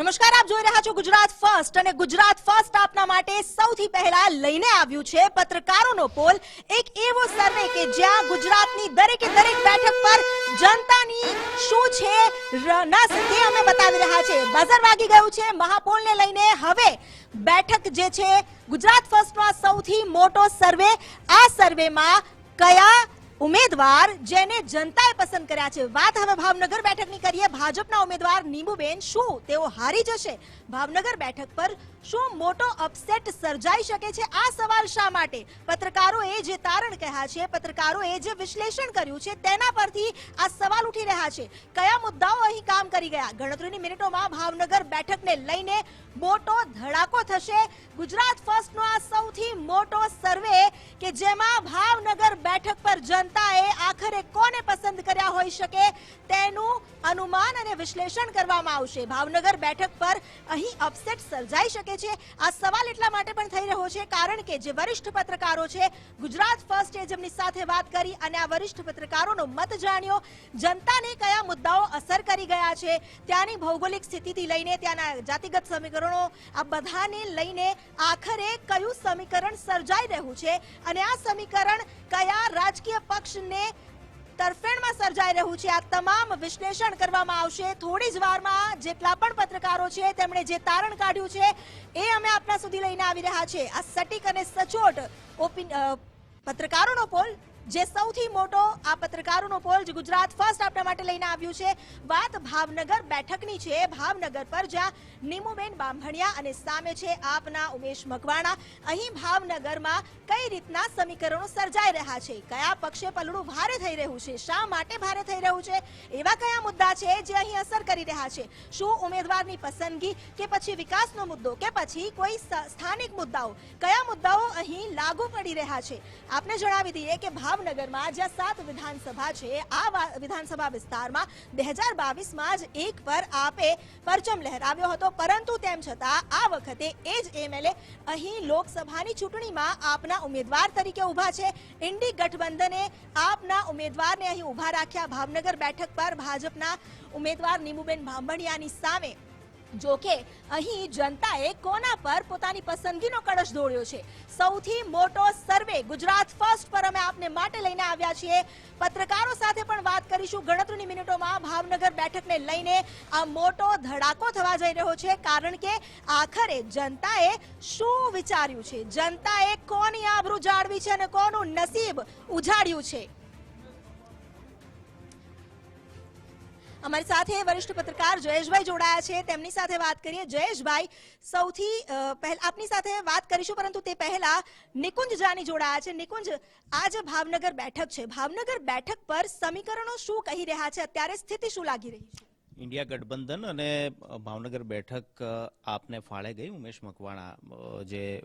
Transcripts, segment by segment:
નમસ્કાર, આપ જોઈ રહ્યા છો ગુજરાત ફર્સ્ટ અને ગુજરાત ફર્સ્ટ આપના માટે સૌથી પહેલા લઈને આવ્યું છે પત્રકારોનો પોલ. એક એવો સર્વે કે જ્યાં ગુજરાતની દરેકે દરેક બેઠક પર જનતાની શું છે રસ તે અમે બતાવી રહ્યા છે બઝર વાગી ગયું છે, મહાપોલને લઈને હવે બેઠક જે છે ગુજરાત ફર્સ્ટનો સૌથી મોટો સર્વે. આ સર્વેમાં કયા ઉમેદવાર જેને જનતાએ પસંદ કર્યા છે. વાત હવે ભાવનગર બેઠકની કરીએ. ભાજપના ઉમેદવાર નીમુબેન શું? તેઓ હારી જશે. ભાવનગર બેઠક પર શું મોટો અપસેટ સર્જાઈ શકે છે? આ સવાલ શા માટે? પત્રકારોએ જે તારણ કહ્યા છે, પત્રકારોએ જે વિશ્લેષણ કર્યું છે, તેના પરથી આ સવાલ ઉઠી રહ્યા છે. કયા મુદ્દાઓ અહીં કામ કરી ગયા? ગણતરીની મિનિટોમાં ભાવનગર બેઠકને લઈને મોટો ધડાકો થશે. ગુજરાત ફર્સ્ટનો આ સૌથી મોટો સર્વે કે જેમાં ભાવનગર બેઠક પર જનતાએ આખરે કોને પસંદ કર્યા હોઈ શકે, તેનું અનુમાન અને વિશ્લેષણ કરવામાં આવશે. ભાવનગર બેઠક પર અહીં અપસેટ સર્જાઈ શકે આ સવાલ એટલા માટે પણ થઈ રહ્યો છે કારણ કે જે વરિષ્ઠ પત્રકારો છે, ગુજરાત ફર્સ્ટે જેમની સાથે વાત કરી અને આ વરિષ્ઠ પત્રકારોનો મત જાણ્યો, જનતાને કયા મુદ્દાઓ અસર કરી ગયા છે, ત્યાંની ભૌગોલિક સ્થિતિથી લઈને ત્યાંના જાતિગત સમીકરણો, આ બધાને લઈને આખરે કયું સમીકરણ સર્જાઈ રહ્યું છે અને આ સમીકરણ કયા રાજકીય પક્ષને તરફેણમાં સર્જાઈ રહ્યું છે. આ તમામ વિશ્લેષણ કરવામાં આવશે. થોડી જ વારમાં જેટલા પણ પત્રકારો છે, તેમણે જે તારણ કાઢ્યું છે, એ અમે આપના સુધી લઈને આવી રહ્યા છે. આ સટીક અને સચોટ પત્રકારોનો પોલ જે સૌથી મોટો આ પત્રકારોનો પોલ ગુજરાત ફર્સ્ટ આપણા માટે લઈને આવ્યું છે. વાત ભાવનગર બેઠકની છે. ભાવનગર પર જ્યાં નીમુબેન બાંભણિયા અને સામે છે આપના ઉમેશ મકવાણા. અહીં ભાવનગરમાં કઈ રીતના સમીકરણો સર્જાઈ રહ્યા છે? કયા પક્ષે પલડું ભારે થઈ રહ્યું છે? શા માટે ભારે થઈ રહ્યું છે? એવા કયા મુદ્દા છે જે અહીં અસર કરી રહ્યા છે? શું ઉમેદવારની પસંદગી કે પછી વિકાસનો મુદ્દો કે પછી કોઈ સ્થાનિક મુદ્દાઓ? કયા મુદ્દાઓ અહીં લાગુ પડી રહ્યા છે? આપને જણાવી દઈએ કે ભાવનગરમાં જ્યાં સાત વિધાનસભા છે. આ વિધાનસભા વિસ્તારમાં બે હજાર બાવીસમાં જ એક પર આપે પરચમ લહેરાવ્યો હતો. પરંતુ તેમ છતાં આ વખતે એ જ એમએલએ અહીં લોકસભાની ચૂંટણીમાં આપના ઉમેદવાર તરીકે ઊભા છે. ઇન્ડી ગઠબંધને આપના ઉમેદવારને અહીં ઊભા રાખ્યા ભાવનગર બેઠક પર ભાજપના ઉમેદવાર નીમુબેન ભાંભણિયાની સામે. જો કે, અહીં જનતાએ કોના પર પોતાની પસંદગીનો કળશ દોડ્યો છે? સૌથી મોટો સર્વે ગુજરાત ફર્સ્ટ પર અમે આપને માટે લઈને આવ્યા છીએ. પત્રકારો સાથે પણ વાત કરીશું. ગણતરીની મિનિટોમાં ભાવનગર બેઠકને લઈને આ મોટો ધડાકો થવા જઈ રહ્યો છે. કારણ કે આખરે જનતાએ શું વિચાર્યું છે? જનતાએ કોની આબરૂ જાળવી છે અને કોનું નસીબ ઉજાડ્યું છે? અમારી સાથે વરિષ્ઠ પત્રકાર જયેશભાઈ જોડાયા છે. તેમની સાથે વાત કરીએ. જયેશભાઈ, સૌથી પહેલા, આપની સાથે વાત કરીશું, પરંતુ તે પહેલા નિકુંજ જાની જોડાયા છે. નિકુંજ, આ ભાવનગર બેઠક છે, ભાવનગર બેઠક પર સમીકરણો શું કહી રહ્યા છે? અત્યારે સ્થિતિ શું લાગી રહી છે? ઇન્ડિયા ગઠબંધન અને ભાવનગર બેઠક આપને ફાળે ગઈ. ઉમેશ મકવાણા જે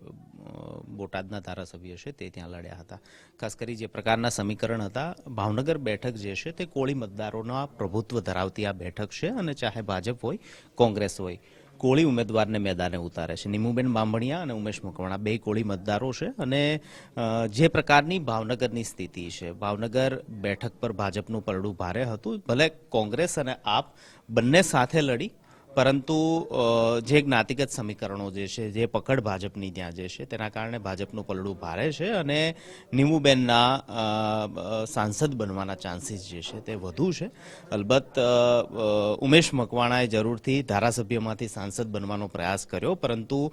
બોટાદના ધારાસભ્ય છે, તે ત્યાં લડ્યા હતા. ખાસ કરી જે પ્રકારના સમીકરણ હતા, ભાવનગર બેઠક જે છે, તે કોળી મતદારોના પ્રભુત્વ ધરાવતી આ બેઠક છે અને ચાહે ભાજપ હોય, કોંગ્રેસ હોય. કોળી ઉમેદવારને મેદાને ઉતારે છે. નિમુબેન બાંભણિયા અને ઉમેશ મકવાણા બે કોળી મતદારો છે અને જે પ્રકારની ભાવનગરની સ્થિતિ છે. ભાવનગર બેઠક પર ભાજપનું પરડું ભારે હતું. ભલે કોંગ્રેસ અને આપ બંને સાથે લડી પરંતુ જે જ્ઞાતિગત સમીકરણો જે છે, જે પકડ ભાજપની ત્યાં જે છે, તેના કારણે ભાજપનું પલડું ભારે છે અને નીમુબેનના સાંસદ બનવાના ચાન્સીસ જે છે તે વધુ છે. અલબત્ત ઉમેશ મકવાણાએ જરૂરથી ધારાસભ્યમાંથી સાંસદ બનવાનો પ્રયાસ કર્યો, પરંતુ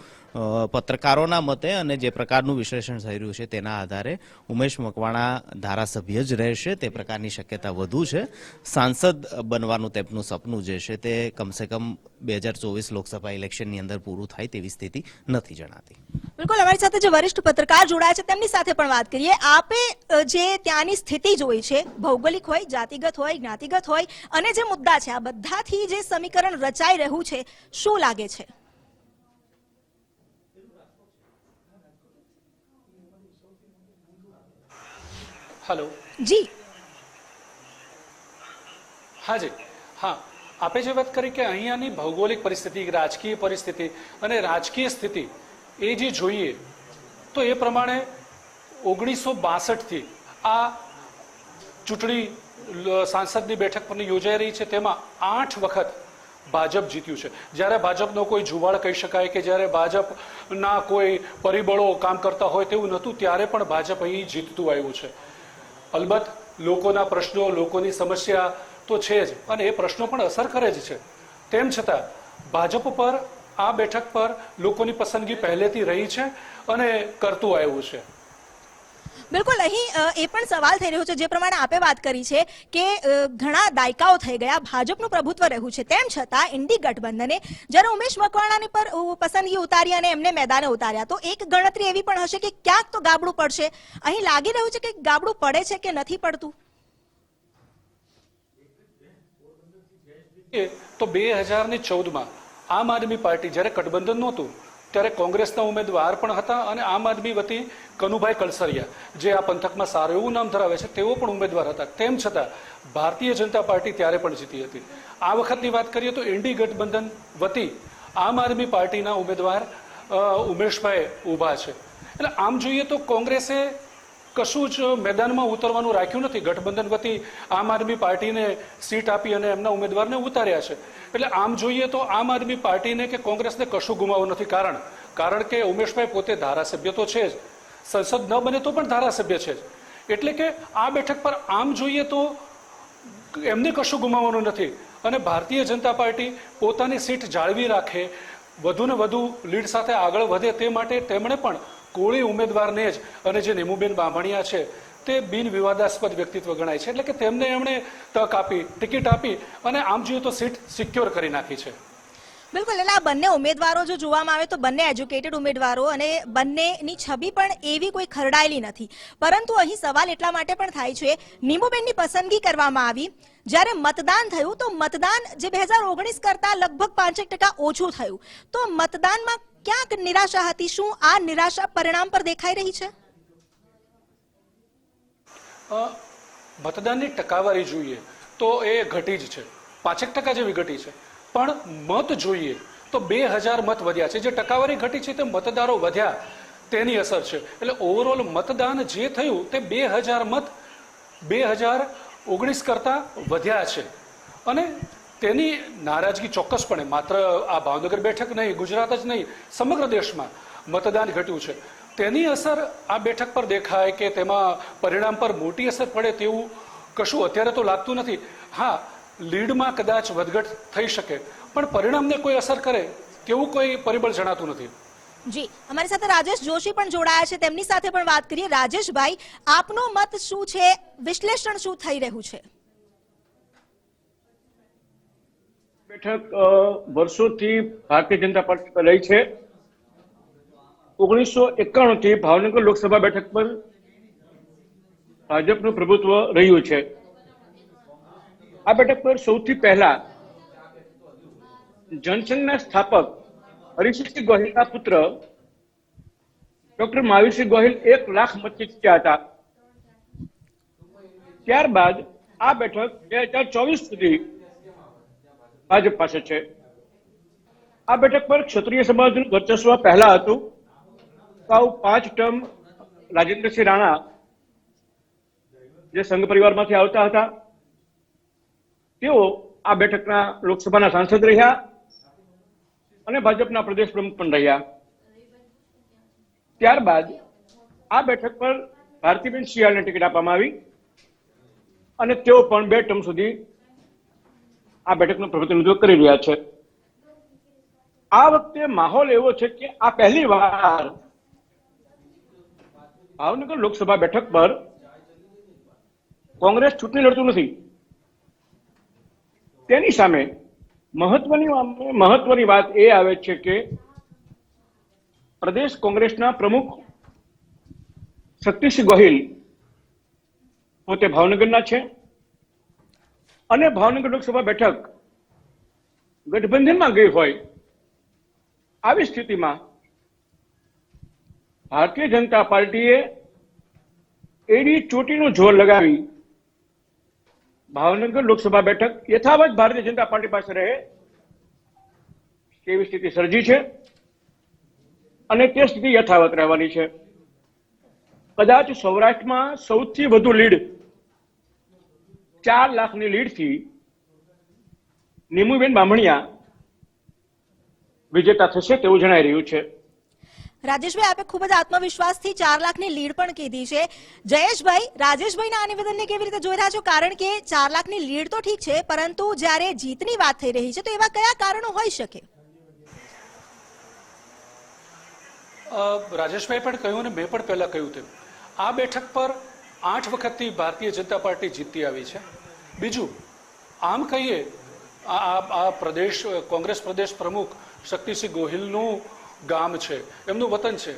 પત્રકારોના મતે અને જે પ્રકારનું વિશ્લેષણ થઈ રહ્યું છે તેના આધારે ઉમેશ મકવાણા ધારાસભ્ય જ રહેશે, તે પ્રકારની શક્યતા વધુ છે. સાંસદ બનવાનું તેમનું સપનું જે છે તે કમસે કમ બે હજાર ચોવીસ લોકસભા ઇલેક્શનની અંદર પૂરું થાય તેવી સ્થિતિ નથી જણાતી. બિલકુલ અમારી સાથે જે વરિષ્ઠ પત્રકાર જોડાયા છે તેમની સાથે પણ વાત કરીએ. આપે જે ત્યાંની સ્થિતિ જોઈ છે ભૌગોલિક હોય જાતિગત હોય જ્ઞાતિગત હોય અને જે મુદ્દા છે આ બધાથી જે સમીકરણ રચાઈ રહ્યું છે શું લાગે છે? હલો. જી. હાજી હા. આપે જે વાત કરી કે અહીંયાની ભૌગોલિક પરિસ્થિતિ રાજકીય પરિસ્થિતિ અને રાજકીય સ્થિતિ, એ જે જોઈએ, તો એ પ્રમાણે ઓગણીસો બાસઠથી આ ચૂંટણી સાંસદની બેઠક પરની યોજાઈ રહી છે. તેમાં આઠ વખત ભાજપ જીત્યું છે. જ્યારે ભાજપનો કોઈ જુવાળ કહી શકાય કે જ્યારે ભાજપના કોઈ પરિબળો કામ કરતા હોય તેવું નહોતું, ત્યારે પણ ભાજપ અહીં જીતતું આવ્યું છે. અલબત્ત લોકોના પ્રશ્નો, લોકોની સમસ્યા તો છે જ. અને એ પ્રશ્નો પણ અસર કરે જ છે. તેમ છતાં, ભાજપ પર, આ બેઠક પર લોકોની પસંદગી પહેલેથી રહી છે અને કરતું આવ્યું છે. બિલકુલ. અહીં એ પણ સવાલ થઈ રહ્યો છે. જે પ્રમાણે આપે વાત કરી છે કે ઘણા દાયકાઓ થઈ ગયા, ભાજપનું પ્રભુત્વ રહ્યું છે. તેમ છતાં, ઇન્ડી ગઠબંધને જ્યારે ઉમેશ મકવાણાની પર પસંદગી ઉતારી અને એમને મેદાને ઉતાર્યા, તો એક ગણતરી એવી પણ હશે કે ક્યાંક તો ગાબડું પડશે. અહીં લાગી રહ્યું છે કે ગાબડું પડે છે કે નથી પડતું? તો બે હજાર ને ચૌદમાં આમ આદમી પાર્ટી જ્યારે ગઠબંધન નહોતું, ત્યારે કોંગ્રેસના ઉમેદવાર પણ હતા અને આમ આદમી વતી કનુભાઈ કલસરિયા જે આ પંથકમાં સારું એવું નામ ધરાવે છે, તેઓ પણ ઉમેદવાર હતા. તેમ છતાં ભારતીય જનતા પાર્ટી ત્યારે પણ જીતી હતી. આ વખતની વાત કરીએ તો ઇન્ડી ગઠબંધન વતી આમ આદમી પાર્ટીના ઉમેદવાર ઉમેશભાઈ ઊભા છે. એટલે આમ જોઈએ તો કોંગ્રેસે કશું જ મેદાનમાં ઉતરવાનું રાખ્યું નથી. ગઠબંધન વતી આમ આદમી પાર્ટીને સીટ આપી અને એમના ઉમેદવારને ઉતાર્યા છે. એટલે આમ જોઈએ તો આમ આદમી પાર્ટીને કે કોંગ્રેસને કશું ગુમાવવું નથી. કારણ કારણ કે ઉમેશભાઈ પોતે ધારાસભ્ય તો છે જ. સંસદ ન બને તો પણ ધારાસભ્ય છે જ. એટલે કે આ બેઠક પર આમ જોઈએ તો એમને કશું ગુમાવવાનું નથી. અને ભારતીય જનતા પાર્ટી પોતાની સીટ જાળવી રાખે, વધુને વધુ લીડ સાથે આગળ વધે તે માટે તેમણે પણ કોળી ઉમેદવારને જ અને જે નેમુબેન બામણિયા છે, તે બિન વિવાદાસ્પદ વ્યક્તિત્વ ગણાય છે. એટલે કે તેમને એમણે તક આપી, ટિકિટ આપી અને આમ જોઈએ તો સીટ સિક્યોર કરી નાખી છે. બિલકુલ. એટલે આ બંને ઉમેદવારો જો જોવામાં આવે તો બંને એજ્યુકેટેડ ઉમેદવારો અને બંનેની છબી પણ એવી કોઈ ખરડાયેલી નથી. પરંતુ અહીં સવાલ એટલા માટે પણ થાય છે, નીમુબેનની પસંદગી કરવામાં આવી. જ્યારે મતદાન થયું તો મતદાન જે બે હજાર ઓગણીસ કરતા લગભગ પાંચેક ટકા ઓછું થયું. તો મતદાનમાં ક્યાંક નિરાશા હતી? શું આ નિરાશા પરિણામ પર દેખાઈ રહી છે? મતદાનની ટકાવારી જોઈએ તો એ ઘટી જ છે. પાંચેક ટકા જેવી ઘટી છે. પણ મત જોઈએ તો બે હજાર મત વધ્યા છે. જે ટકાવારી ઘટી છે તે મતદારો વધ્યા. તેની અસર છે. એટલે ઓવરઓલ મતદાન જે થયું તે બે હજાર મત બે હજાર ઓગણીસ કરતા વધ્યા છે. અને તેની નારાજગી ચોક્કસપણે. માત્ર આ ભાવનગર બેઠક નહીં, ગુજરાત જ નહીં, સમગ્ર દેશમાં મતદાન ઘટ્યું છે. તેની અસર આ બેઠક પર દેખાય કે તેમાં પરિણામ પર મોટી અસર પડે તેવું કશું અત્યારે તો લાગતું નથી. હા, લીડમાં કદાચ વધઘટ થઈ શકે, પણ પરિણામને કોઈ અસર કરે તેવું કોઈ પરિબળ જણાતું નથી. જી, અમારી સાથે રાજેશ જોશી પણ જોડાયા છે. તેમની સાથે પણ વાત કરીએ. રાજેશભાઈ, આપનો મત શું છે? વિશ્લેષણ શું થઈ રહ્યું છે? બેઠક વર્ષોથી ભારતીય જનતા પાર્ટી પર રહી છે. ઓગણીસો એકાણું થી ભાવનગર લોકસભા બેઠક પર ભાજપનું પ્રભુત્વ રહ્યું છે. આ બેઠક પર સૌથી પહેલા જનસંઘના સ્થાપક હરિસિંહ ગોહિલના પુત્ર ડોક્ટર મહાવીરસિંહ ગોહિલ એક લાખ મતથી જીત્યા હતા. ત્યારબાદ આ બેઠક બે હજાર ચોવીસ સુધી ભાજપ પાસે છે. આ બેઠક પર ક્ષત્રિય સમાજનું વર્ચસ્વ પહેલા હતું. સાવ પાંચ ટર્મ રાજેન્દ્રસિંહ રાણા જે સંઘ પરિવારમાંથી આવતા હતા. તેઓ આ બેઠકના લોકસભાના સાંસદ રહ્યા અને ભાજપના પ્રદેશ પ્રમુખ પણ રહ્યા. ત્યારબાદ આ બેઠક પર ભારતીબેન શિયાળને ટિકિટ આપવામાં આવી અને તેઓ પણ બે ટર્મ સુધી આ બેઠકનું પ્રતિનિધિત્વ કરી રહ્યા છે. આ વખતે માહોલ એવો છે કે આ પહેલી વાર ભાવનગર લોકસભા બેઠક પર કોંગ્રેસ ચૂંટણી લડતું નથી. તેની સામે મહત્વની મહત્વની વાત એ આવે છે કે પ્રદેશ કોંગ્રેસના પ્રમુખ સતીશ ગોહિલ પોતે ભાવનગરના છે. અને ભાવનગર લોકસભા બેઠક ગઠબંધનમાં ગઈ હોય, આવી સ્થિતિમાં ભારતીય જનતા પાર્ટીએ એડી ચોટીનું જોર લગાવી ભાવનગર લોકસભા બેઠક યથાવત ભારતીય જનતા પાર્ટી પાસે રહે તેવી સ્થિતિ સર્જી છે અને તે સ્થિતિ યથાવત રહેવાની છે. કદાચ સૌરાષ્ટ્રમાં સૌથી વધુ લીડ ચાર લાખની લીડથી નીમુબેન બામણિયા વિજેતા થશે તેવું જણાઈ રહ્યું છે. રાજેશભાઈ આપે ખૂબ જ આત્મવિશ્વાસથી ચાર લાખની લીડ પણ કીધી છે. જયેશભાઈ રાજેશભાઈના આ નિવેદનને કેવી રીતે જોઈ રહ્યા છો? કારણ કે ચાર લાખની લીડ તો ઠીક છે પરંતુ જ્યારે જીતની વાત થઈ રહી છે તો એવા કયા કારણો હોઈ શકે? રાજેશભાઈ પણ કહ્યું અને મેં પણ પહેલા કહ્યું તેમ. આ બેઠક પર આઠ વખતથી ભારતીય જનતા પાર્ટી જીતતી આવી છે. બીજું, આમ કહીએ, આ પ્રદેશ, કોંગ્રેસ પ્રદેશ પ્રમુખ શક્તિસિંહ ગોહિલનું ગામ છે, એમનું વતન છે.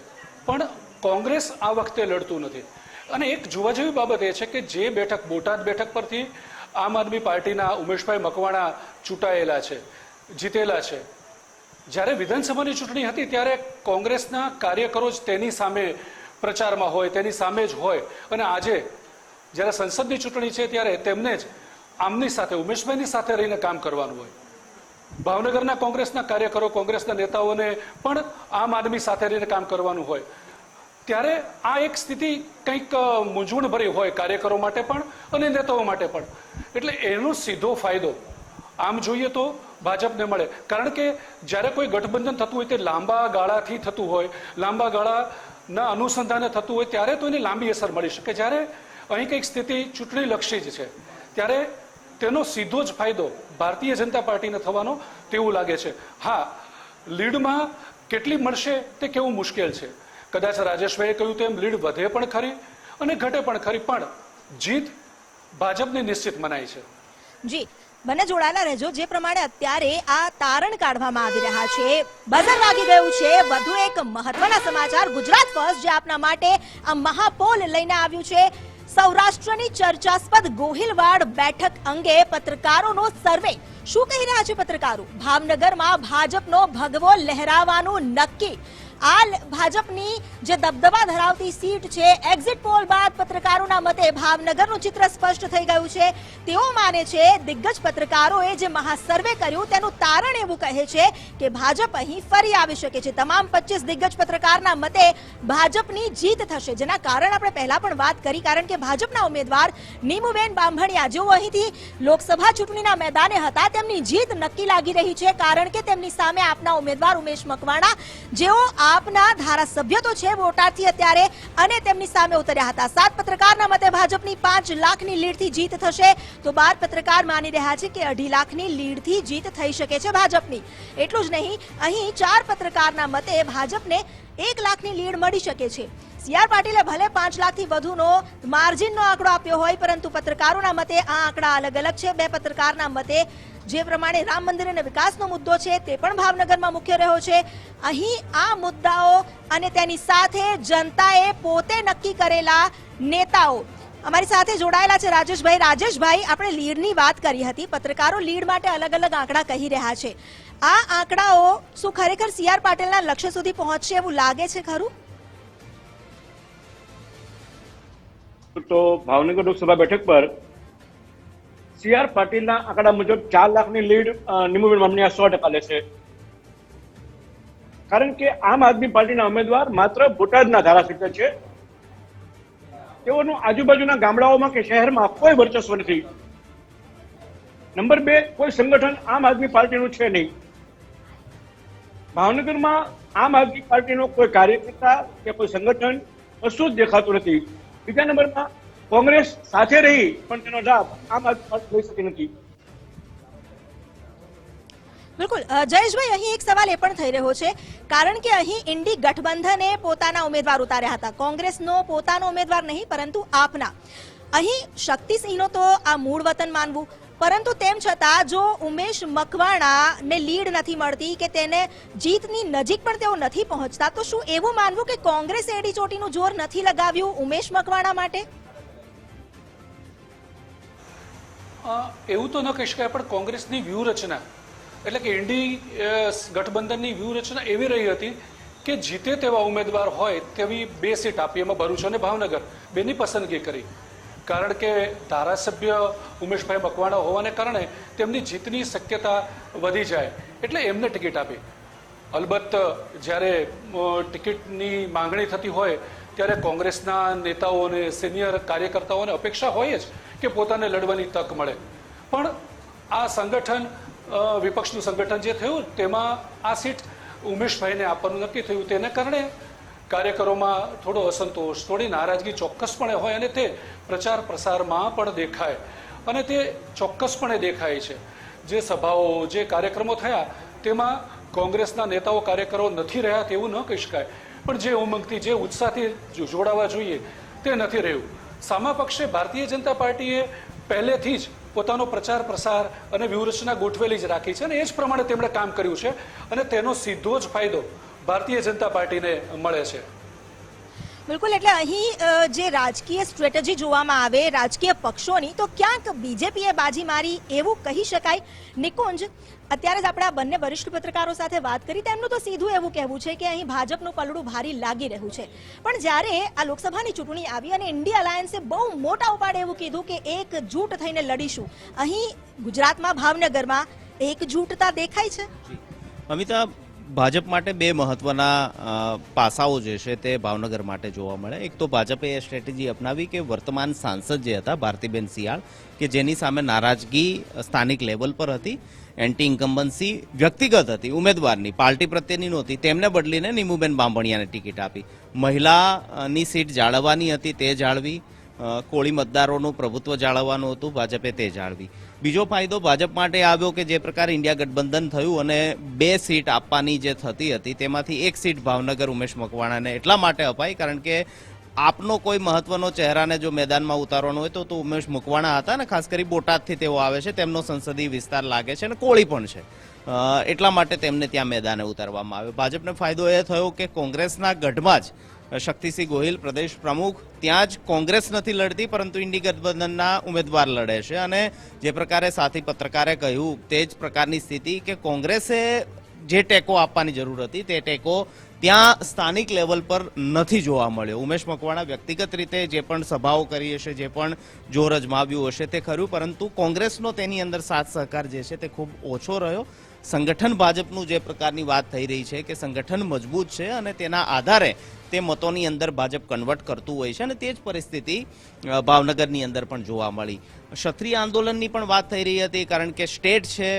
પણ કોંગ્રેસ આ વખતે લડતું નથી. અને એક જોવા જેવી બાબત એ છે કે જે બેઠક, બોટાદ બેઠક પરથી આમ આદમી પાર્ટીના ઉમેશભાઈ મકવાણા ચૂંટાયેલા છે, જીતેલા છે. જ્યારે વિધાનસભાની ચૂંટણી હતી, ત્યારે કોંગ્રેસના કાર્યકરો જ તેની સામે પ્રચારમાં હોય, તેની સામે જ હોય. અને આજે જ્યારે સંસદની ચૂંટણી છે ત્યારે તેમને જ આમની સાથે, ઉમેશભાઈની સાથે રહીને કામ કરવાનું હોય. ભાવનગરના કોંગ્રેસના કાર્યકરો, કોંગ્રેસના નેતાઓને પણ આમ આદમી સાથે રહીને કામ કરવાનું હોય. ત્યારે આ એક સ્થિતિ કંઈક મૂંઝવણભરી હોય કાર્યકરો માટે પણ અને નેતાઓ માટે પણ. એટલે એનો સીધો ફાયદો આમ જોઈએ તો ભાજપને મળે. કારણ કે જ્યારે કોઈ ગઠબંધન થતું હોય તે લાંબા ગાળાથી થતું હોય, લાંબા ગાળાના અનુસંધાને થતું હોય ત્યારે તો એની લાંબી અસર મળી શકે. જ્યારે અહીં કંઈક સ્થિતિ ચૂંટણી લક્ષી જ છે, ત્યારે તેનો સીધો જ ફાયદો ભારતીય જનતા પાર્ટીને થવાનો તેવું લાગે છે. હા, લીડમાં કેટલી મળશે તે કેવું મુશ્કેલ છે. કદાચ રાજેશભાઈએ કહ્યું તેમ લીડ વધે પણ ખરી અને ઘટે પણ ખરી, પણ જીત ભાજપને નિશ્ચિત મનાય છે. જી બંને જોડાયેલા રહેજો. જે પ્રમાણે અત્યારે આ તારણ કાઢવામાં આવી રહ્યા છે, બઝર વાગી ગયું છે. વધુ એક મહત્વના સમાચાર. ગુજરાત ફર્સ્ટ, જે આપના માટે આ મહાપોલ લઈને આવ્યું છે. સૌરાષ્ટ્રની ચર્ચાસ્પદ ગોહિલવાડ બેઠક અંગે પત્રકારોનો સર્વે. શું કહી રહ્યા છે પત્રકારો? ભાવનગરમાં ભાજપનો ભગવો લહેરાવાનું નક્કી. આ લ- ભાજપની જે દબદબા ધરાવતી સીટ છે એક્ઝિટ પોલ બાદ પત્રકારોના મતે ભાવનગરનું ચિત્ર સ્પષ્ટ થઈ ગયું છે. તેઓ માને છે, દિગ્ગજ પત્રકારોએ જે મહાસર્વે કર્યું તેનું તારણ એવું કહે છે કે ભાજપ અહીં ફરી આવી શકે છે. તમામ પચીસ દિગ્ગજ પત્રકારના મતે ભાજપની જીત થશે. જેના કારણ આપણે પહેલા પણ વાત કરી, કારણ કે ભાજપના ઉમેદવાર નીમુબેન બાંભણિયા જેઓ અહીંથી લોકસભા ચૂંટણીના મેદાને હતા, તેમની જીત નક્કી લાગી રહી છે, કારણ કે તેમની સામે આપના ઉમેદવાર ઉમેશ મકવાણા, જેઓ આપના ધારાસભ્ય તો છે બોટાદથી અત્યારે અને તેમની સામે ઉતર્યા હતા. સાત પત્રકારના મતે ભાજપની પાંચ લાખની લીડથી જીત થશે. તો બાર પત્રકાર માની રહ્યા છે કે અઢી લાખની લીડથી જીત થઈ શકે છે ભાજપની. એટલું જ નહીં, અહીં ચાર પત્રકારના મતે ભાજપને એક લાખની લીડ મળી શકે છે. સીઆર પાટીલે ભલે પાંચ લાખથી વધુનો માર્જિનનો આંકડો આપ્યો હોય, પરંતુ પત્રકારોના મતે આ આંકડા અલગ અલગ છે. બે પત્રકારના મતે જે પ્રમાણે રામ મંદિર અને વિકાસનો મુદ્દો છે, તે પણ ભાવનગરમાં મુખ્ય રહ્યો છે. અહીં આ મુદ્દાઓ અને તેની સાથે જનતાએ પોતે નક્કી કરેલા નેતાઓ. અમારી સાથે જોડાયેલા છે રાજેશભાઈ. રાજેશભાઈ, આપણે લીડની વાત કરી હતી. પત્રકારો લીડ માટે અલગ અલગ આંકડા કહી રહ્યા છે. આ આંકડાઓ શું ખરેખર સીઆર પાટીલના લક્ષ્ય સુધી પહોંચશે એવું લાગે છે ખરું? તો ભાવનગર લોકસભા બેઠક પર સી પાટીલના આંકડા મુજબ ચાર લાખની લીડ નિમુબેન મામણીયા સો ટકા લેશે. કારણ કે આમ આદમી પાર્ટીના ઉમેદવાર માત્ર બોટાદના ધારાસભ્ય છે. તેઓનું આજુબાજુના ગામડાઓમાં કે શહેરમાં કોઈ વર્ચસ્વ નથી. નંબર બે, કોઈ સંગઠન આમ આદમી પાર્ટીનું છે નહીં. ભાવનગરમાં આમ આદમી પાર્ટીનો કોઈ કાર્યકર્તા કે કોઈ સંગઠન કશું જ દેખાતું નથી. બીજા નંબરમાં કોંગ્રેસ સાથે રહી, પણ તેનો લાભ આમ આદમી લઈ શકી નથી. બિલકુલ. જયેશભાઈ, અહીં એક સવાલ એ પણ થઈ રહ્યો છે. કારણ કે અહીં ઇન્ડી ગઠબંધને પોતાના ઉમેદવાર ઉતાર્યા હતા. કોંગ્રેસનો પોતાનો ઉમેદવાર નહીં, પરંતુ આપના. અહીં શક્તિસિંહનો તો આ મૂળ વતન માનવું. પરંતુ તેમ છતાં, જો ઉમેશ મકવાણાને લીડ નથી મળતી કે તેને જીતની નજીક પણ તેઓ નથી પહોંચતા, તો શું એવું માનવું કે કોંગ્રેસે એડી ચોટીનું જોર નથી લગાવ્યું ઉમેશ મકવાણા માટે? એવું તો ન કહી શકાય, પણ કોંગ્રેસની વ્યૂહરચના, એટલે કે ઇન્ડી ગઠબંધનની વ્યૂહરચના એવી રહી હતી કે જીતે તેવા ઉમેદવાર હોય તેવી બે સીટ આપી, એમાં ભરૂચ અને ભાવનગર બેની પસંદગી કરી. કારણ કે ધારાસભ્ય ઉમેશભાઈ મકવાણા હોવાને કારણે તેમની જીતની શક્યતા વધી જાય, એટલે એમને ટિકિટ આપી. અલબત્ત જ્યારે ટિકિટની માંગણી થતી હોય, ત્યારે કોંગ્રેસના નેતાઓને સિનિયર કાર્યકર્તાઓને અપેક્ષા હોય જ કે પોતાને લડવાની તક મળે. પણ આ સંગઠન વિપક્ષનું સંગઠન જે થયું, તેમાં આ સીટ ઉમેશભાઈને આપવાનું નક્કી થયું. તેને કારણે કાર્યકરોમાં થોડો અસંતોષ, થોડી નારાજગી ચોક્કસપણે હોય અને તે પ્રચાર પ્રસારમાં પણ દેખાય. અને તે ચોક્કસપણે દેખાય છે. જે સભાઓ, જે કાર્યક્રમો થયા, તેમાં કોંગ્રેસના નેતાઓ, કાર્યકરો નથી રહ્યા તેવું ન કહી શકાય. પણ જે ઉમંગથી, જે ઉત્સાહથી જોડાવા જોઈએ, તે નથી રહ્યું. સામા પક્ષે ભારતીય જનતા પાર્ટીએ પહેલેથી જ પોતાનો પ્રચાર પ્રસાર અને વ્યૂહરચના ગોઠવેલી જ રાખી છે અને એ જ પ્રમાણે તેમણે કામ કર્યું છે અને તેનો સીધો જ ફાયદો ભારતીય જનતા પાર્ટીને મળે છે. બિલકુલ, એટલે અહીં જે રાજકીય સ્ટ્રેટેજી જોવામાં આવે, રાજકીય પક્ષોની, તો ક્યાંક બીજેપીએ બાજી મારી એવું કહી શકાય? નિકુંજ, અત્યારે જ આપણા બંને વરિષ્ઠ પત્રકારો સાથે વાત કરી, તેમનું તો સીધું એવું કહેવું છે કે અહીં ભાજપનું પલડું ભારી લાગી રહ્યું છે. પણ જ્યારે આ લોકસભાની ચૂંટણી આવી અને ઇન્ડિયા અલાયન્સે બહુ મોટા ઉપાડે એવું કીધું કે એક જૂટ થઈને લડીશું, અહીં ગુજરાતમાં, ભાવનગરમાં એકજૂટતા દેખાય છે? અમિતા ભાજપ માટે બે મહત્વના પાસાઓ જે છે તે ભાવનગર માટે જોવા મળે. એક તો ભાજપે એ સ્ટ્રેટેજી અપનાવી કે વર્તમાન સાંસદ જે હતા, ભારતીબેન શિયાળ, કે જેની સામે નારાજગી સ્થાનિક લેવલ પર હતી એન્ટી ઇન્કમ્બન્સી વ્યક્તિગત હતી, ઉમેદવારની, પાર્ટી પ્રત્યેની નહોતી, તેમને બદલીને નીમુબેન બાંભણિયાને ટિકિટ આપી. મહિલાની સીટ જાળવવાની હતી, તે જાળવી કોળી મતદારોનું પ્રભુત્વ જાળવવાનું હતું, ભાજપે તે જાળવી. બીજો ફાયદો, ભાજપ માટે આવ્યો કે જે પ્રકારે ઇન્ડિયા ગઠબંધન થયું અને બે સીટ આપવાની જે થતી હતી, તેમાંથી એક સીટ ભાવનગર ઉમેશ મકવાણાને એટલા માટે અપાઈ, કારણ કે આપનો કોઈ મહત્વનો ચહેરાને જો મેદાનમાં ઉતારવાનો હોય તો તો ઉમેશ મકવાણા હતા ને ખાસ કરી બોટાદથી તેઓ આવે છે, તેમનો સંસદીય વિસ્તાર લાગે છે અને કોળી પણ છે. એટલા માટે તેમને ત્યાં મેદાને ઉતારવામાં આવ્યો. ભાજપને ફાયદો એ થયો કે કોંગ્રેસના ગઢમાં જ શક્તિસિંહ ગોહિલ, પ્રદેશ પ્રમુખ. ત્યાં જ કોંગ્રેસ નથી લડતી, પરંતુ ઇન્ડી ગઠબંધનના ઉમેદવાર લડે છે અને જે પ્રકારે સાથી પત્રકારે કહ્યું તે જ પ્રકારની સ્થિતિ કે કોંગ્રેસે જે ટેકો આપવાની જરૂર હતી તે ટેકો ત્યાં સ્થાનિક લેવલ પર નથી જોવા મળ્યો. ઉમેશ મકવાણા વ્યક્તિગત રીતે જે પણ સભાઓ કરી હશે, જે પણ જોર અજમાવ્યું હશે તે ખરું, પરંતુ કોંગ્રેસનો તેની અંદર સાથ સહકાર જે છે તે ખૂબ ઓછો રહ્યો. સંગઠન ભાજપનું જે પ્રકારની વાત થઈ રહી છે કે સંગઠન મજબૂત છે અને તેના આધારે તે મતોની અંદર ભાજપ કન્વર્ટ કરતું હોય છે અને તે જ પરિસ્થિતિ ભાવનગરની અંદર પણ જોવા મળી. ક્ષત્રિય આંદોલનની પણ વાત થઈ રહી હતી કારણ કે સ્ટેટ છે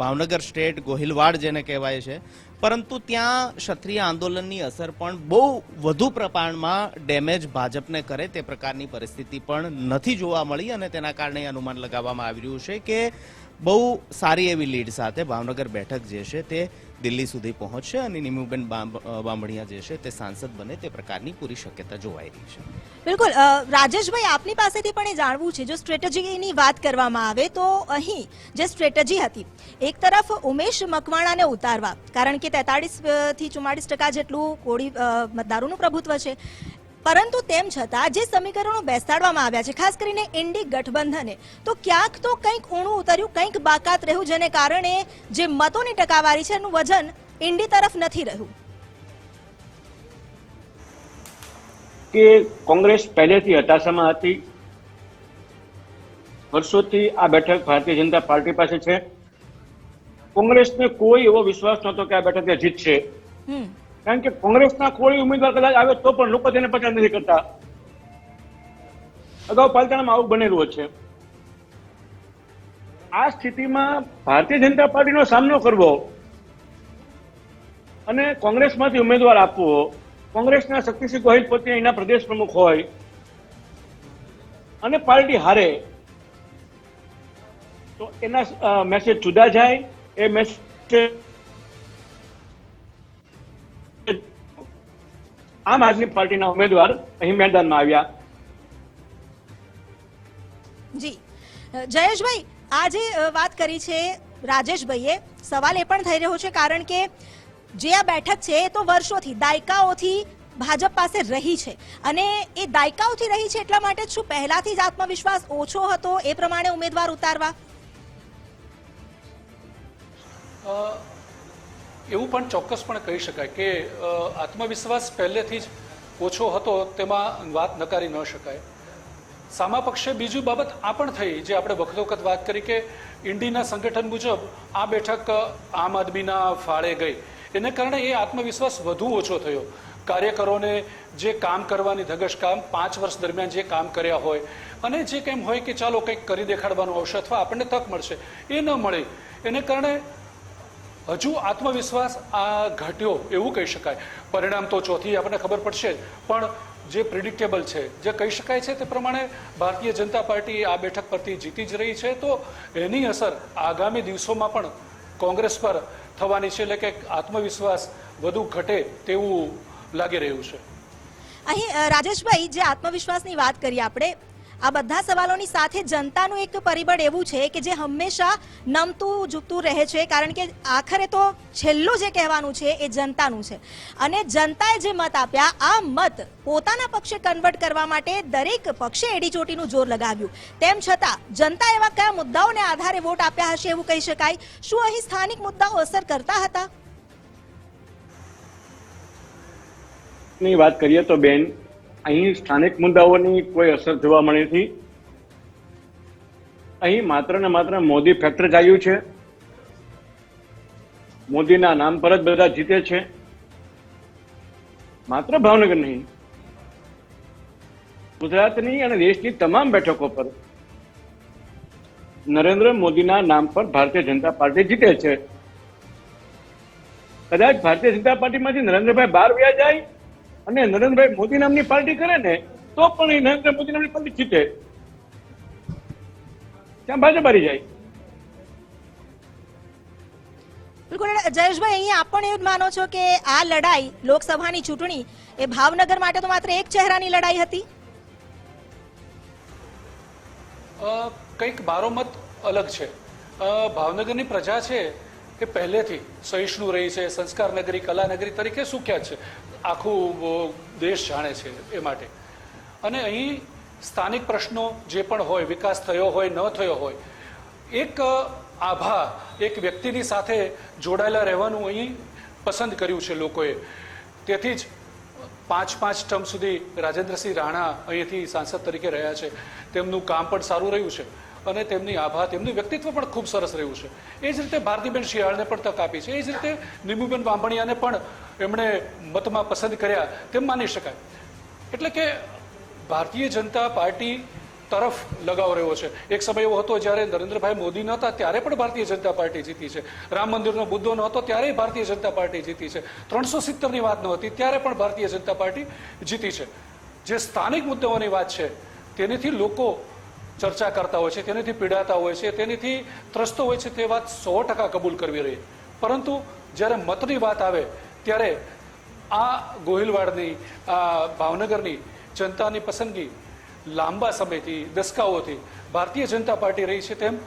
ભાવનગર સ્ટેટ, ગોહિલવાડ જેને કહેવાય છે. પરંતુ ત્યાં ક્ષત્રિય આંદોલનની અસર પણ બહુ વધુ પ્રમાણમાં ડેમેજ ભાજપને કરે તે પ્રકારની પરિસ્થિતિ પણ નથી જોવા મળી અને તેના કારણે અનુમાન લગાવવામાં આવી રહ્યું છે કે બહુ સારી એવી લીડ સાથે ભાવનગર બેઠક જે છે તે દિલ્હી સુધી પહોંચશે અને નિમુબેન બામણિયા જે છે તે સાંસદ બને તે પ્રકારની પૂરી શક્યતા જોવાઈ રહી છે. બિલકુલ રાજેશભાઈ, આપની પાસેથી પણ એ જાણવું છે, જો સ્ટ્રેટેજીની વાત કરવામાં આવે તો અહીં જે સ્ટ્રેટેજી હતી, એક તરફ ઉમેશ મકવાણાને ઉતારવા, કારણ કે તેતાળીસથી ચુમ્માળીસ ટકા જેટલું કોળી મતદારોનું પ્રભુત્વ છે પરંતુ તેમ છતાં જે સમીકરણો બેસાડવામાં આવ્યા છે ખાસ કરીને ઇન્ડી ગઠબંધને તો ક્યાંક તો કંઈક ઊણું ઉતર્યું કંઈક બાકાત રહ્યું જેને કારણે જે મતોની ટકાવારી છે એનું વજન ઇન્ડી તરફ નથી રહ્યું. કે કોંગ્રેસ પહેલેથી હતાશામાં હતી વર્ષોથી આ બેઠક ભારતીય જનતા પાર્ટી પાસે છે. કોંગ્રેસને કોઈ એવો વિશ્વાસ નહોતો કે આ બેઠક જીતશે. કારણ કે કોંગ્રેસના કોઈ ઉમેદવાર કદાચ આવે તો પણ લોકો તેને પસંદ નથી કરતા. અગાઉ પાલિતાણામાં આવું બનેલું છે. આ સ્થિતિમાં ભારતીય જનતા પાર્ટીનો સામનો કરવો અને કોંગ્રેસમાંથી ઉમેદવાર આપવો, કોંગ્રેસના શક્તિસિંહ ગોહિલ પોતે એના પ્રદેશ પ્રમુખ હોય, અને પાર્ટી હારે, તો એના મેસેજ જુદા જાય, એ મેસેજ આમ આદમી પાર્ટીના ઉમેદવાર અહીં મેદાનમાં આવ્યા. જી. જયેશભાઈ આજે વાત કરી છે રાજેશભાઈએ. સવાલ એ પણ થઈ રહ્યો છે કારણ કે જે આ બેઠક છે એ તો વર્ષોથી દાયકાઓથી ભાજપ પાસે રહી છે. અને એ દાયકાઓથી રહી છે એટલા માટે જ શું પહેલાથી જ આત્મવિશ્વાસ ઓછો હતો એ પ્રમાણે ઉમેદવાર ઉતારવા? અ, એવું પણ ચોક્કસપણે કહી શકાય કે આત્મવિશ્વાસ પહેલેથી જ ઓછો હતો, તેમાં વાત નકારી ન શકાય. સામા પક્ષે બીજી બાબત આ પણ થઈ, જે આપણે વખત વખત વાત કરી કે ઇન્ડીના સંગઠન મુજબ આ બેઠક આમ આદમીના ફાળે ગઈ. એને કારણે એ આત્મવિશ્વાસ વધુ ઓછો થયો. કાર્યકરોને જે કામ કરવાની ધગશ કામ, પાંચ વર્ષ દરમિયાન જે કામ કર્યા હોય, અને જે કેમ હોય કે ચાલો કંઈક કરી દેખાડવાનું આવશે અથવા આપણને તક મળશે, એ ન મળી. એને કારણે હજુ આત્મવિશ્વાસ આ ઘટ્યો, એવું કહી શકાય. પરિણામ તો ચોથી આપણને ખબર પડશે પણ જે પ્રિડિક્ટેબલ છે, જે કહી શકાય છે તે પ્રમાણે ભારતીય જનતા પાર્ટી આ બેઠક પરથી જીતી જ રહી છે. તો એની અસર આગામી દિવસોમાં પણ કોંગ્રેસ પર થવાની છે એટલે કે આત્મવિશ્વાસ વધુ ઘટે તેવું લાગી રહ્યું છે. અહીં રાજેશભાઈ, જે આત્મવિશ્વાસની વાત કરીએ આપણે આ બધા સવાલોની સાથે જનતાનું એક પરિબળ એવું છે કે જે હંમેશા નમતું ઝૂકતું રહે છે. કારણ કે આખરે તો છેલ્લું જે કહેવાનું છે એ જનતાનું છે. અને જનતાએ જે મત આપ્યા, આ મત પોતાના પક્ષે કન્વર્ટ કરવા માટે દરેક પક્ષે એડીચોટીનું જોર લગાવ્યું. તેમ છતાં જનતા એવા કયા મુદ્દાઓને આધારે વોટ આપ્યા હશે એવું કહી શકાય? શું અહીં સ્થાનિક મુદ્દાઓ અસર કરતા હતા? ની વાત કરીએ તો બેન અહીં સ્થાનિક મુદ્દાઓની કોઈ અસર જોવા મળી નથી. અહીં માત્ર ને માત્ર મોદી ફેક્ટર આવ્યું છે. મોદીના નામ પર જ બધા જીતે છે. માત્ર ભાવનગર નહીં. ગુજરાતની અને દેશની તમામ બેઠકો પર નરેન્દ્ર મોદીના નામ પર ભારતીય જનતા પાર્ટી જીતે છે. કદાચ ભારતીય જનતા પાર્ટીમાંથી નરેન્દ્રભાઈ બહાર વ્યા જાય અને નરેન્દ્રભાઈ મોદી નામની પાર્ટી કરે ને તો પણ એ નરેન્દ્ર મોદી નામની પાર્ટી જીતે. ત્યાં ભાજપ હારી જાય? બિલકુલ જયેશભાઈ અહીંયા આપણ એવું માનો છો કે આ લડાઈ લોકસભાની ચૂંટણી એ ભાવનગર માટે તો માત્ર એક ચહેરાની લડાઈ હતી? કંઈક મારો મત અલગ છે. ભાવનગરની પ્રજા છે એ પહેલેથી સહિષ્ણુ રહી છે સંસ્કાર નગરી કલા નગરી તરીકે સુખ્યાત છે. આખું દેશ જાણે છે એ માટે. અને અહીં સ્થાનિક પ્રશ્નો જે પણ હોય, વિકાસ થયો હોય, ન થયો હોય, એક આભા, એક વ્યક્તિની સાથે જોડાયેલા રહેવાનું અહીં પસંદ કર્યું છે લોકોએ. તેથી જ પાંચ પાંચ ટર્મ સુધી રાજેન્દ્રસિંહ રાણા અહીંથી સાંસદ તરીકે રહ્યા છે. તેમનું કામ પણ સારું રહ્યું છે. અને તેમની આભા, તેમનું વ્યક્તિત્વ પણ ખૂબ સરસ રહ્યું છે. એ જ રીતે ભારતીબેન શિયાળને પણ તક આપી છે. એ જ રીતે નિમુબેન બાંભણિયાને પણ એમણે મતમાં પસંદ કર્યા. તેમ માની શકાય. એટલે કે ભારતીય જનતા પાર્ટી તરફ લગાવ રહ્યો છે. એક સમય એવો હતો જ્યારે નરેન્દ્રભાઈ મોદી નહોતા, ત્યારે પણ ભારતીય જનતા પાર્ટી જીતી છે. રામ મંદિરનો મુદ્દો નહોતો ત્યારે ભારતીય જનતા પાર્ટી જીતી છે. ત્રણસો સિત્તેરની વાત નહોતી, ત્યારે પણ ભારતીય જનતા પાર્ટી જીતી છે. જે સ્થાનિક મુદ્દાઓની વાત છે, તેનાથી લોકો ચર્ચા કરતા હોય છે, તેનાથી પીડાતા હોય છે, તેનાથી ત્રસ્તો હોય છે, તે વાત સો ટકા કબૂલ કરવી રહી. પરંતુ જ્યારે મતની વાત આવે, ત્યારે આ ગોહિલવાડની, આ ભાવનગરની જનતાની પસંદગી લાંબા સમયથી, દસકાઓથી ભારતીય જનતા પાર્ટી રહી છે તેમ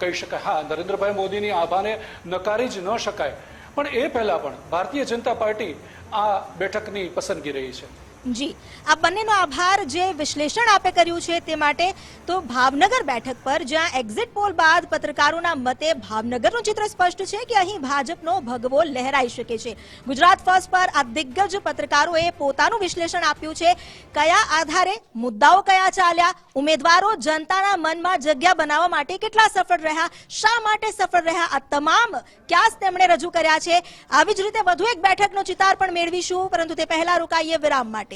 કહી શકાય. હા, નરેન્દ્રભાઈ મોદીની આભાને નકારી જ ન શકાય. પણ એ પહેલાં પણ ભારતીય જનતા પાર્ટી આ બેઠકની પસંદગી રહી છે. જી આ બંનેનો આભાર જે વિશ્લેષણ આપે કર્યું છે તે માટે તો ભાવનગર બેઠક પર જ્યાં એક્ઝિટ પોલ બાદ પત્રકારોના મતે ભાવનગરનું ચિત્ર સ્પષ્ટ છે કે અહીં ભાજપનો ભગવો લહેરાઈ શકે છે. ગુજરાત ફર્સ્ટ પર આ દિગ્ગજ પત્રકારોએ પોતાનું વિશ્લેષણ આપ્યું છે. કયા આધારે? મુદ્દાઓ કયા ચાલ્યા? ઉમેદવારો જનતાના મનમાં જગ્યા બનાવવા માટે કેટલા સફળ રહ્યા? શા માટે સફળ રહ્યા? આ તમામ ક્યાસ તેમણે રજૂ કર્યા છે. આવી જ રીતે વધુ એક બેઠકનો ચિતાર પણ મેળવીશું, પરંતુ તે પહેલા રોકાઈએ વિરામ માટે.